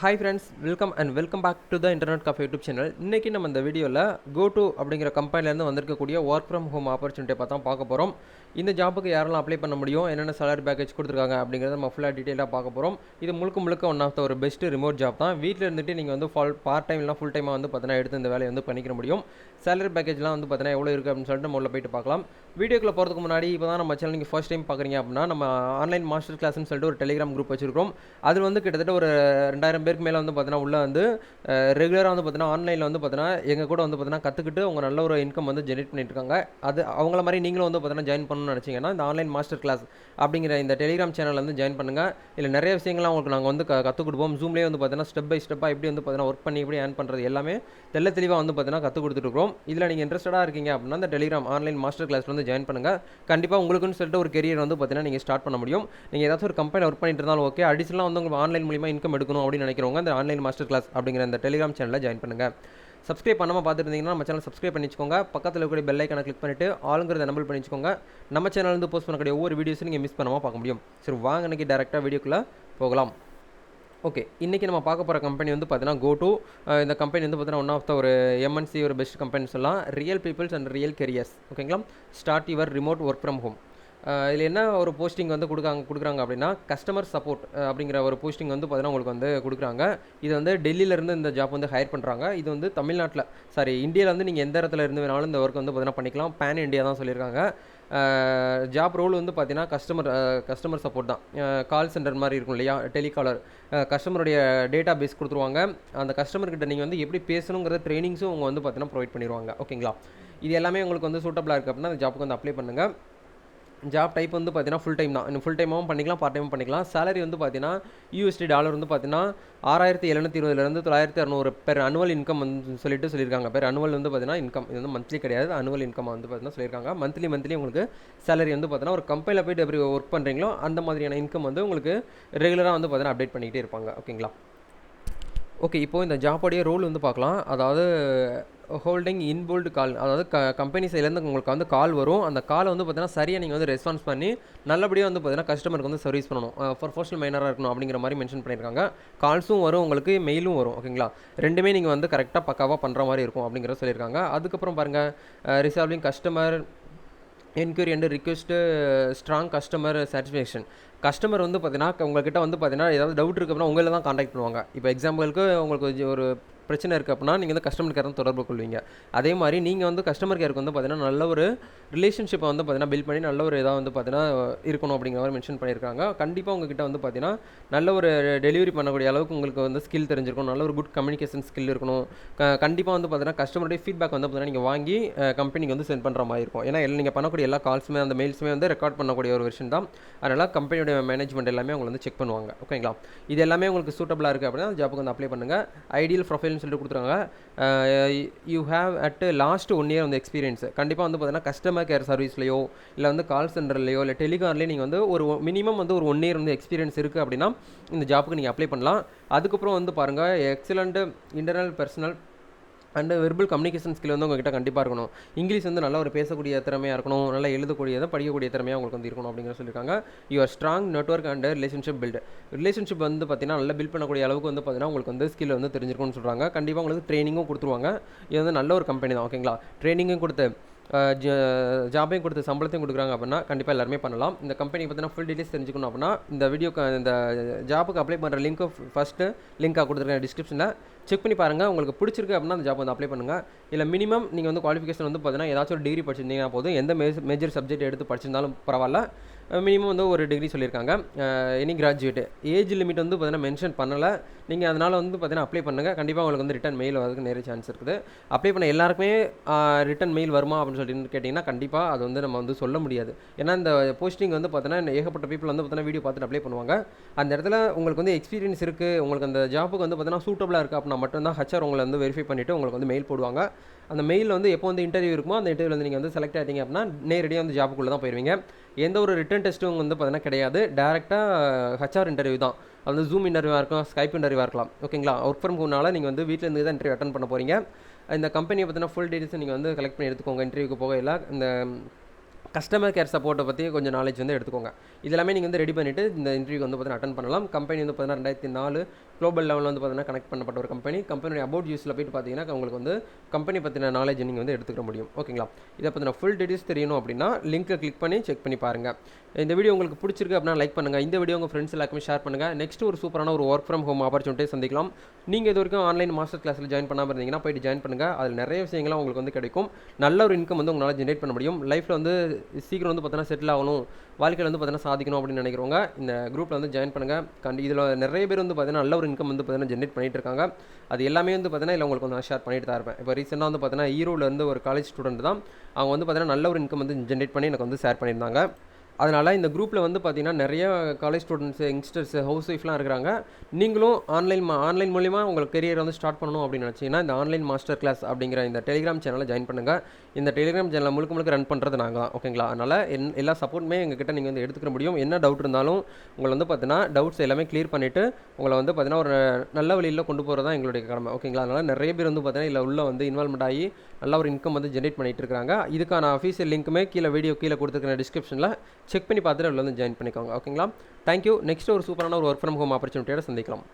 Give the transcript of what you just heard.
Hi friends welcome and welcome back to the internet coffee YouTube channel இன்றைக்கி நம்ம இந்த வீடியோவில் கோடு அப்படிங்கிற கம்பெனிலேருந்து வந்திருக்கக்கூடிய ஒர்க் ஃப்ரம் ஹோம் ஆப்பர்ச்சுனிட்டியை பார்த்தா பார்க்க போகிறோம் இந்த ஜாப்புக்கு யாரெல்லாம் அப்ளை பண்ண முடியும் என்னென்ன சேலரி பேக்கேஜ் கொடுத்துருக்காங்க அப்படிங்கிறத நம்ம ஃபுல்லாக டீட்டெயிலாக பார்க்க போகிறோம் இது முழுக்க முழுக்க ஒன் ஆஃப் த ஒரு பெஸ்ட் ரிமோட் ஜாப் தான். வீட்டில் இருந்துட்டு நீங்கள் வந்து ஃபால் பார்ட் டைம் இல்லை ஃபுல் டைமாக வந்து பார்த்தீங்கன்னா எடுத்து இந்த வேலையை வந்து பண்ணிக்கிற முடியும். சேலரி பேக்கேஜ்லாம் வந்து பார்த்தீங்கன்னா எவ்வளோ இருக்குது அப்படின்னு சொல்லிட்டு நம்ம உள்ள போயிட்டு பார்க்கலாம். வீடியோக்குள்ள போகிறதுக்கு முன்னாடி இப்போ தான் நம்ம சேனல் நீங்கள் ஃபர்ஸ்ட் டைம் பார்க்குறீங்க அப்படின்னா நம்ம ஆன்லைன் மாஸ்டர் கிளாஸ்னு சொல்லிட்டு ஒரு டெலிகிராம் குரூப் வச்சிருக்கோம் அதில் வந்து கிட்டத்தட்ட ஒரு ரெண்டாயிரம் பேருக்கு மேலே வந்து பார்த்தீங்கன்னா உள்ளே வந்து ரெகுலராக வந்து பார்த்தீங்கன்னா ஆன்லைனில் வந்து பார்த்தீங்கன்னா எங்கள் கூட வந்து பார்த்தீங்கன்னா கற்றுக்கிட்டு அவங்க நல்ல ஒரு இன்கம் வந்து ஜென்ரேட் பண்ணிட்டு இருக்காங்க. அது அவங்கள மாதிரி நீங்களும் வந்து பார்த்தீங்கன்னா ஜாயின் பண்ணணும்னு நினச்சிங்கன்னா இந்த ஆன்லைன் மாஸ்டர் கிளாஸ் அப்படிங்கிற இந்த டெலிகிராம் சேனலில் வந்து ஜாயின் பண்ணுங்கள் இல்லை நிறைய விஷயங்கள்லாம் உங்களுக்கு நாங்கள் வந்து க கற்றுக் கொடுப்போம் ஜூம்லேயே வந்து பார்த்தீங்கன்னா ஸ்டெப் பை ஸ்டெப்பாக எப்படி வந்து பார்த்தீங்கன்னா ஒர்க் பண்ணி எப்படி ஏர்ன் பண்ணுறது எல்லாமே தெல்ல தெளிவாக வந்து பார்த்தீங்கன்னா கற்றுக் கொடுத்துருக்கோம் இதில் நீங்கள் இன்ட்ரெஸ்டடாக இருக்கீங்க அப்படின்னா இந்த டெலிகிராம் ஆன்லைன் மாஸ்டர் கிளாஸ் வந்து ஜாயின் பண்ணுங்கள் கண்டிப்பாக உங்களுக்குன்னு சொல்லிட்டு ஒரு கெரியர் வந்து பார்த்தீங்கன்னா நீங்கள் ஸ்டார்ட் பண்ண முடியும். நீங்கள் ஏதாச்சும் ஒரு கம்பெனி ஒர்க் பண்ணிட்டு இருந்தாலும் ஓகே அடிஷனலாக வந்து உங்களுக்கு ஆன்லைன் மூலியமாக இன்கம் எடுக்கணும் அப்படின்னு நினைக்கிறவங்க அந்த ஆன்லைன் மாஸ்டர் கிளாஸ் அப்படிங்கிற அந்த டெலிகிராம் சேனலில் ஜாயின் பண்ணுங்கள் சப்ஸ்கிரைப் பண்ணாமல் பார்த்துருந்தீங்கன்னா நம்ம சேனல் சப்ஸ்கிரைப் பண்ணி வச்சுக்கோங்க பக்கத்தில் இருக்கக்கூடிய பெல் ஐக்கனை கிளிக் பண்ணிவிட்டு ஆளுங்கிறத நம்பர் பண்ணி வச்சுக்கோங்க நம்ம சேனல்லேருந்து போஸ்ட் பண்ணக்கூடிய ஒவ்வொரு வீடியோஸும் நீங்கள் மிஸ் பண்ணாமல் பார்க்க முடியும். சரி வாங்க இன்றைக்கி டேரெக்டாக வீடியோக்குள்ளே போகலாம். ஓகே இன்றைக்கி நம்ம பார்க்க போகிற கம்பெனி வந்து பார்த்தீங்கன்னா கோ டு இந்த கம்பெனி வந்து பார்த்தீங்கன்னா ஒன் ஆஃப் த ஒரு எம்என்சி ஒரு பெஸ்ட் கம்பெனி சொல்லலாம். Real peoples and real careers ஓகேங்களா start your remote work from home இதில் என்ன ஒரு போஸ்டிங் வந்து கொடுக்காங்க கொடுக்குறாங்க அப்படின்னா கஸ்டமர் சப்போர்ட் அப்படிங்கிற ஒரு போஸ்டிங் வந்து பார்த்தீங்கன்னா உங்களுக்கு வந்து கொடுக்குறாங்க. இது வந்து டெல்லியிலேருந்து இந்த ஜாப் வந்து ஹையர் பண்ணுறாங்க இது வந்து தமிழ்நாட்டில் சாரி இந்தியாவில் வந்து நீங்கள் எந்த இடத்துல இருந்து வேணாலும் இந்த ஒர்க் வந்து பார்த்தீங்கன்னா பண்ணிக்கலாம். பேன் இந்தியா தான் சொல்லியிருக்காங்க. ஜாப் ரோல் வந்து பார்த்தீங்கன்னா கஸ்டமர் கஸ்டமர் சப்போர்ட் தான். கால் சென்டர் மாதிரி இருக்கும் இல்லையா டெலிகாலர் கஸ்டமருடைய டேட்டா பேஸ் கொடுத்துருவாங்க. அந்த கஸ்டமர்கிட்ட நீங்கள் வந்து எப்படி பேசணுங்கிற ட்ரைனிங்ஸும் அவங்க வந்து பார்த்தீங்கன்னா ப்ரொவைட் பண்ணிடுவாங்க ஓகேங்களா இது எல்லாமே உங்களுக்கு வந்து சூட்டபிளாக இருக்குது அப்படின்னா அந்த ஜாப்புக்கு வந்து அப்ளை பண்ணுங்கள் ஜாப் டைப் வந்து பார்த்தீங்கன்னா ஃபுல் டைம் தான். ஃபுல் டைமாகவும் பண்ணிக்கலாம் பார்ட் டைமும் பண்ணிக்கலாம். சேலரி வந்து பார்த்தீங்கன்னா யூஎஸ்டி டாலர் வந்து பார்த்தீங்கன்னா ஆறாயிரத்தி எழுநூத்தி இருபதுலேருந்து தொள்ளாயிரத்தி அறநூறு பெர் அனுவல் இன்கம் வந்து சொல்லிட்டு சொல்லியிருக்காங்க. பெர் அனுவல் வந்து பார்த்தீங்கன்னா இன்கம் இது வந்து மந்த்லி கிடையாது. அனுவல் இன்கம் வந்து பார்த்தீங்கன்னா சொல்லியிருக்காங்க. மந்த்லி மந்த்லி உங்களுக்கு சேலரி வந்து பார்த்தீங்கன்னா ஒரு கம்பெனியில் போய்ட்டு எப்படி ஒர்க் பண்ணுறீங்களோ அந்த மாதிரியான இன்கம் வந்து உங்களுக்கு ரெகுலராக வந்து பார்த்தீங்கன்னா அப்டேட் பண்ணிக்கிட்டே இருப்பாங்க. ஓகேங்களா ஓகே இப்போது இந்த ஜாப்போடைய ரோல் வந்து பார்க்கலாம். அதாவது ஹோல்டிங் இன்போல்டு கால் அதாவது க கம்பெனி சைட்லேருந்து உங்களுக்கு வந்து கால் வரும். அந்த காலை வந்து பார்த்தீங்கன்னா சரியாக நீங்கள் வந்து ரெஸ்பான்ஸ் பண்ணி நல்லபடியாக வந்து பார்த்தீங்கன்னா கஸ்டமருக்கு வந்து சர்வீஸ் பண்ணணும். ப்ரொஃபஷனல் மைனராக இருக்கணும் அப்படிங்கிற மாதிரி மென்ஷன் பண்ணியிருக்காங்க. கால்ஸும் வரும் உங்களுக்கு மெயிலும் வரும் ஓகேங்களா ரெண்டுமே நீங்கள் வந்து கரெக்டாக பக்காவாக பண்ணுற மாதிரி இருக்கும் அப்படிங்கிறத சொல்லியிருக்காங்க. அதுக்கப்புறம் பாருங்கள் resolving customer enquiry and request strong customer satisfaction customer வந்து பார்த்தீங்கன்னா உங்கள்கிட்ட வந்து பார்த்தீங்கன்னா ஏதாவது டவுட் இருக்குது அப்படின்னா உங்களை தான் காண்டாக்ட் பண்ணுவாங்க. இப்போ எக்ஸாம்பிளுக்கு உங்களுக்கு ஒரு பிரச்சனை இருக்குது அப்படின்னா நீங்கள் வந்து கஸ்டமர் கேர் தான் தொடர்பு கொள்வீங்க. அதே மாதிரி நீங்கள் வந்து கஸ்டமர் கேருக்கு வந்து பார்த்தீங்கன்னா நல்ல ஒரு ரிலேஷன்ஷிப்பை வந்து பார்த்தீங்கன்னா பில்ட் பண்ணி நல்ல ஒரு இதாக வந்து பார்த்தீங்கன்னா இருக்கணும் அப்படிங்கிற மாதிரி மென்ஷன் பண்ணியிருக்காங்க. கண்டிப்பாக உங்ககிட்ட வந்து பார்த்தீங்கன்னா நல்ல ஒரு டெலிவரி பண்ணக்கூடிய அளவுக்கு உங்களுக்கு வந்து ஸ்கில் தெரிஞ்சிருக்கணும். நல்ல ஒரு குட் கம்யூனிகேஷன் ஸ்கில் இருக்கணும். கண்டிப்பாக வந்து பார்த்தீங்கன்னா கஸ்டமருடைய ஃபீட்பேக் வந்து பார்த்தீங்கன்னா நீங்கள் வாங்கி கம்பெனிக்கு வந்து சென்ட் பண்ணுற மாதிரி இருக்கும். ஏன்னா நீங்கள் பண்ணக்கூடிய எல்லா கால்ஸுமே அந்த மெயில்ஸுமே வந்து ரெக்கார்ட் பண்ணக்கூடிய ஒரு விஷயம் தான். அதனால் கம்பெனியோட மேனேஜ்மெண்ட் எல்லாமே உங்களை வந்து செக் பண்ணுவாங்க. ஓகேங்களா இது எல்லாமே உங்களுக்கு சூட்டபிளாக இருக்குது அப்படின்னா ஜாப்புக்கு வந்து அப்ளை பண்ணுங்கள் ஐடியல் ப்ரொஃபைல் அப்படின்னு சொல்லிட்டு கொடுத்துருக்காங்க. You have at last one year வந்து எக்ஸ்பீரியன்ஸ் கண்டிப்பாக வந்து பார்த்தீங்கன்னா கஸ்டமர் கேர் சர்வீஸ்லையோ இல்லை வந்து கால் சென்டர்லையோ இல்லை டெலிகான்லேயே நீங்கள் வந்து ஒரு மினிமம் வந்து ஒரு ஒன் இயர் வந்து எக்ஸ்பீரியன்ஸ் இருக்குது அப்படின்னா இந்த ஜாப்புக்கு நீங்கள் அப்ளை பண்ணலாம். அதுக்கப்புறம் வந்து பாருங்கள் excellent internal personal and verbal communication skill வந்து உங்ககிட்ட கண்டிப்பாக இருக்கணும். இங்கிலீஷ் வந்து நல்லா ஒரு பேசக்கூடிய திறமையாக இருக்கணும் நல்லா எழுதக்கூடியதை படிக்கக்கூடிய திறமையாக உங்களுக்கு வந்து இருக்கணும் அப்படிங்கிற சொல்லியிருக்காங்க. Your strong network and relationship build relationship வந்து பார்த்தீங்கன்னா நல்லா பில்ட் பண்ணக்கூடிய அளவுக்கு வந்து பார்த்தீங்கன்னா உங்களுக்கு வந்து ஸ்கில் வந்து தெரிஞ்சிருக்கும்னு சொல்கிறாங்க கண்டிப்பாக உங்களுக்கு ட்ரைனிங்கும் கொடுத்துருவாங்க. இது வந்து நல்ல ஒரு கம்பெனி தான் ஓகேங்களா ட்ரைனிங்கும் கொடுத்து ஜாபையும் கொடுத்து சம்பளத்தையும் கொடுக்குறாங்க அப்படின்னா கண்டிப்பாக எல்லாருமே பண்ணலாம். இந்த கம்பெனி பார்த்தீங்கன்னா ஃபுல் டீட்டெயில்ஸ் தெரிஞ்சுக்கணும் அப்படின்னா இந்த வீடியோக்கு இந்த ஜாப்புக்கு அப்ளை பண்ணுற லிங்க்கு ஃபஸ்ட்டு லிங்காக கொடுத்துருக்கேன் டிஸ்கிரிப்ஷனில் செக் பண்ணி பாருங்கள் உங்களுக்கு பிடிச்சிருக்கு அப்படின்னா அந்த ஜாப் வந்து அப்ளை பண்ணுங்கள் இல்லை மினிமம் நீங்கள் வந்து குவாலிஃபிகேஷன் வந்து பார்த்தீங்கன்னா ஏதாச்சும் ஒரு டிகிரி படிச்சிருந்தீங்கன்னா போதும். எந்த மேஜர் சப்ஜெக்ட் எடுத்து படிச்சிருந்தாலும் பரவாயில்ல. மினிமம் வந்து ஒரு டிகிரி சொல்லியிருக்காங்க. எனி கிராஜுவேட் ஏஜ் லிமிட் வந்து பார்த்தீங்கன்னா மென்ஷன் பண்ணலை. நீங்கள் அதனால் வந்து பார்த்தீங்கன்னா அப்ளை பண்ணுங்கள் கண்டிப்பாக உங்களுக்கு வந்து ரிட்டன் மெயில் வரதுக்கு நிறைய சான்ஸ் இருக்குது. அப்ளை பண்ண எல்லாருக்குமே ரிட்டன் மெயில் வருமா அப்படின்னு சொல்லிட்டு கேட்டிங்கன்னா கண்டிப்பாக அது வந்து நம்ம வந்து சொல்ல முடியாது. ஏன்னா இந்த போஸ்டிங் வந்து பார்த்தீங்கன்னா ஏகப்பட்ட பீப்பிள் வந்து பார்த்தீங்கன்னா வீடியோ பார்த்துட்டு அப்ளை பண்ணுவாங்க. அந்த இடத்துல உங்களுக்கு வந்து எக்ஸ்பீரியன்ஸ் இருக்குது உங்களுக்கு அந்த ஜாப்புக்கு வந்து பார்த்தீங்கன்னா சூட்டபிளாக இருக்குது அப்படின்னா மட்டும்தான் ஹச்ஆர் உங்களை வந்து வெரிஃபை பண்ணிவிட்டு உங்களுக்கு வந்து மெயில் போடுவாங்க. அந்த மெயிலில் வந்து எப்போ வந்து இன்டர்வியூ இருக்குமோ அந்த இன்டர்வியூ வந்து நீங்கள் வந்து செலக்ட் ஆகிட்டீங்க அப்படின்னா நேரடியாக வந்து ஜாப்புக்குள்ளே தான் போயிருவீங்க. எந்த ஒரு ரிட்டன் டெஸ்ட்டும் வந்து பார்த்தீங்கன்னா கிடையாது. டேரெக்டாக ஹச்ஆர் இன்டர்வியூ தான். அது வந்து ஜூம் இன்டர்வியூவாக இருக்கும் ஸ்கைப் இன்டர்வியூவாக இருக்கலாம். ஓகேங்களா ஒர்க் ஃப்ரம் ஹோம்னால நீங்கள் வந்து வீட்டிலேருந்து தான் இன்டர்வியூ அட்டன் பண்ண போகிறீங்க இந்த கம்பெனியை பற்றின ஃபுல் டீட்டெயில்ஸ் நீங்கள் வந்து கலெக்ட் பண்ணி எடுத்துக்கோங்க. இன்டர்வியூக்கு போகையில் இந்த கஸ்டமர் கேர் சப்போர்ட்டை பற்றி கொஞ்சம் நாலேஜ் வந்து எடுத்துக்கோங்க. இதெல்லாமே நீங்கள் வந்து ரெடி பண்ணிவிட்டு இந்த இன்டர்வியூ வந்து பார்த்தீங்கன்னா அட்டன் பண்ணலாம். கம்பெனி வந்து பார்த்தீங்கன்னா ரெண்டாயிரத்தி நாலு குளோபல் லெவலில் வந்து பார்த்தீங்கன்னா கனெக்ட் பண்ணப்பட்ட ஒரு கம்பெனி கம்பெனியோட அபவுட் யூஸில் போயிட்டு பார்த்தீங்கன்னா உங்களுக்கு வந்து கம்பெனி பற்றின நாலேஜ் நீங்கள் வந்து எடுத்துக்க முடியும். ஓகேங்களா இதை பற்றின ஃபுல் டீட்டெயில்ஸ் தெரியணும் அப்படின்னா லிங்க்கை கிளிக் பண்ணி செக் பண்ணி பாருங்கள் இந்த வீடியோ உங்களுக்கு பிடிச்சிருக்கு அப்படின்னா லைக் பண்ணுங்கள் இந்த வீடியோ உங்கள் ஃப்ரெண்ட்ஸ் எல்லாருக்குமே ஷேர் பண்ணுங்கள் நெக்ஸ்ட் ஒரு சூப்பரான ஒரு ஒர்க் ஃப்ரம் ஹோம் ஆப்பர்ச்சுனிட்டி சந்திக்கலாம். நீங்கள் இது வரைக்கும் ஆன்லைன் மாஸ்டர் கிளாஸில் ஜாயின் பண்ணாமல் இருந்தீங்கன்னா போயிட்டு ஜாயின் பண்ணுங்கள் அதில் நிறைய விஷயங்கள்லாம் உங்களுக்கு வந்து கிடைக்கும். நல்ல ஒரு இன்கம் வந்து உங்களால் ஜென்ரேட் பண்ண முடியும். லைஃப்பில் வந்து சீக்கிரம் வந்து பார்த்தீங்கன்னா செட்டில் ஆகணும். வாழ்க்கையில் வந்து பார்த்தீங்கன்னா சாதிக்கணும் அப்படின்னு நினைக்கிறவங்க இந்த குரூப்பில் வந்து ஜாயின் பண்ணுங்கள் கண்டி இதில் நிறைய பேர் வந்து பார்த்தீங்கன்னா நல்ல ஒரு இன்கம் வந்து பார்த்தீங்கன்னா ஜென்ரேட் பண்ணிட்டு இருக்காங்க. அது எல்லாமே வந்து பார்த்தீங்கன்னா இல்லை உங்களுக்கு நான் ஷேர் பண்ணிட்டு தான் இருப்பேன். இப்போ ரீசெண்டாக வந்து பார்த்தீங்கன்னா ஈரோடில் இருந்து ஒரு காலேஜ் ஸ்டூடெண்ட் தான். அவங்க வந்து பார்த்தீங்கன்னா நல்ல ஒரு இன்கம் வந்து ஜென்ரேட் பண்ணி எனக்கு வந்து ஷேர் பண்ணியிருந்தாங்க. அதனால் இந்த குரூப்பில் வந்து பார்த்தீங்கன்னா நிறைய காலேஜ் ஸ்டூடெண்ட்ஸ் யங்ஸ்டர்ஸ் ஹவுஸ் ஒய்ஃப்லாம் இருக்கிறாங்க. நீங்களும் ஆன்லைன் ஆன்லைன் மூலிமா உங்கள் கெரியர் வந்து ஸ்டார்ட் பண்ணணும் அப்படின்னு நினச்சிங்கன்னா இந்த ஆன்லைன் மாஸ்டர் கிளாஸ் அப்படிங்கிற இந்த டெலிகிராம் சேனலை ஜாயின் பண்ணுங்கள் இந்த டெலிகிராம் சேனலை முழுக்க முழுக்க ரன் பண்ணுறது நாங்கள் தான் ஓகேங்களா அதனால் என் எல்லா சப்போர்ட்டுமே எங்ககிட்ட நீங்கள் வந்து எடுத்துக்க முடியும். என்ன டவுட் இருந்தாலும் உங்களை வந்து பார்த்தீங்கன்னா டவுட்ஸ் எல்லாமே க்ளியர் பண்ணிவிட்டு உங்களை வந்து பார்த்தீங்கன்னா ஒரு நல்ல வழியில் கொண்டு போகிறது தான் எங்களுடைய கடமை ஓகேங்களா அதனால் நிறைய பேர் வந்து பார்த்தீங்கன்னா இல்லை உள்ளே வந்து இன்வால்மெண்ட் ஆகி நல்ல ஒரு இன்கம் வந்து ஜென்ரேட் பண்ணிகிட்டு இருக்காங்க. இதுக்கான அஃபீஷியல் லிங்க்குமே கீழே வீடியோ கீழே கொடுத்துருக்கிற டிஸ்கிரிப்ஷனில் செக் பண்ணி பார்த்துட்டு அதில் வந்து ஜாயின் பண்ணிக்கோங்க. ஓகேங்களா தேங்க்யூ நெக்ஸ்ட் ஒரு சூப்பரான ஒரு ஒர்க் ஃப்ரம் ஹோம் ஆப்பர்ச்சுனிட்டியோட சந்திக்கலாம்